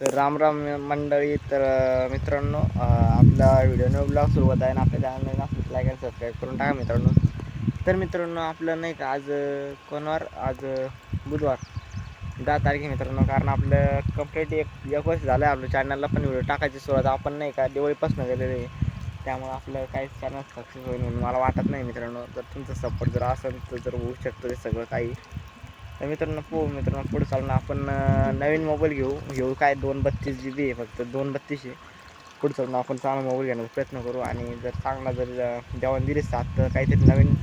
तर राम राम मंडळी तर मित्रांनो आपला व्हिडिओ न ब्लॉग सुरुवात आहे आणि आपल्या चॅनल नसलं लाईक आणि सबस्क्राईब करून टाका मित्रांनो. तर मित्रांनो आपलं नाही का आज कोणवार आज बुधवार. दहा तारीख आहे मित्रांनो कारण आपलं कंप्लीट एक एक वर्ष झालं आहे आपल्या चॅनलला पण व्हिडिओ टाकायची सुरुवात आपण नाही का दिवाळीपासून गेलेलं आहे. त्यामुळे आपलं काहीच चॅनल सक्सेस होईल म्हणून मला वाटत नाही मित्रांनो. जर तुमचा सपोर्ट जर असेल तर जर होऊ शकतं ते सगळं काही. तर मित्रांनो पो मित्रांनो पुढे चालून आपण नवीन मोबाईल घेऊ. घेऊ काय? दोन बत्तीस जी बी आहे फक्त. दोन बत्तीस आहे. पुढे चालून आपण चांगला मोबाईल घेण्याचा प्रयत्न करू. आणि जर चांगला जर अं, देवान दिली साथ तर काहीतरी नवीन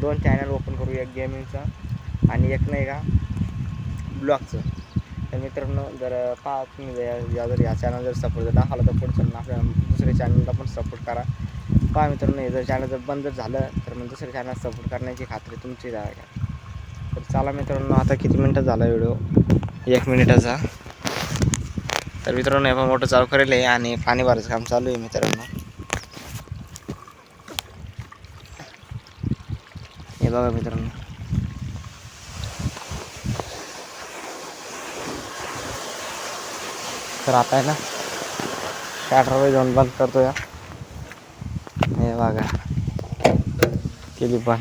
दोन चॅनल ओपन करू. एक गेमिंगचं आणि एक नाही का ब्लॉगचं तर मित्रांनो जर पहा तुम्ही या जर या चॅनल जर सपोर्ट जर दाखवला तर पुढे चालून आपल्या दुसऱ्या चॅनलला पण सपोर्ट करा. पहा मित्रांनो हे जर चॅनल जर बंद जर झालं तर मग दुसऱ्या चॅनल सपोर्ट करण्याची खात्री तुमची आहे चला मित्रांनो आता किती मिनटं झाला व्हिडिओ? एक मिनिटाचा. तर मित्रांनो हे मोठं चालू करेल आहे आणि पाणी भरायचं काम चालू आहे मित्रांनो. हे बघा मित्रांनो. तर आता आहे ना शाटर जाऊन बंद करतो या हे बघा. किती पण.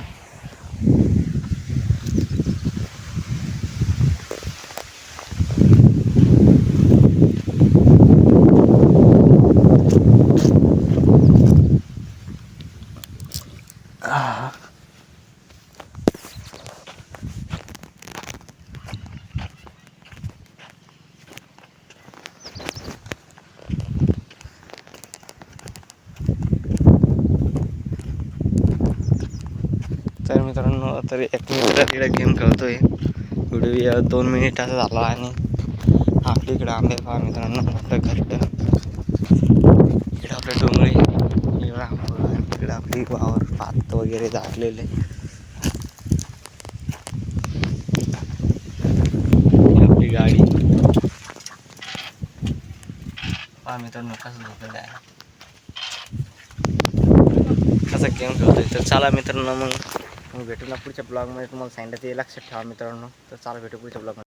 तर मित्रांनो तर एक मिनिट तिकडे गेम खेळतोय. व्हिडिओ दोन मिनिटाचा झाला आणि आपल्या इकडं आंबे पहा मित्रांनो आपलं घरट इकडं आपलं डोंगरी. आपली वावर भात वगैरे झाडलेले ही आपली गाडी. मित्रांनो कसं झोपलेलं आहे. कसा गेम खेळतोय? तर चला मित्रांनो मग. मग भेटू ना पुढच्या ब्लॉगमध्ये तुम्हाला सांगितलं ते लक्षात ठेवा मित्रांनो. तर चला भेटू पुढच्या ब्लॉगमध्ये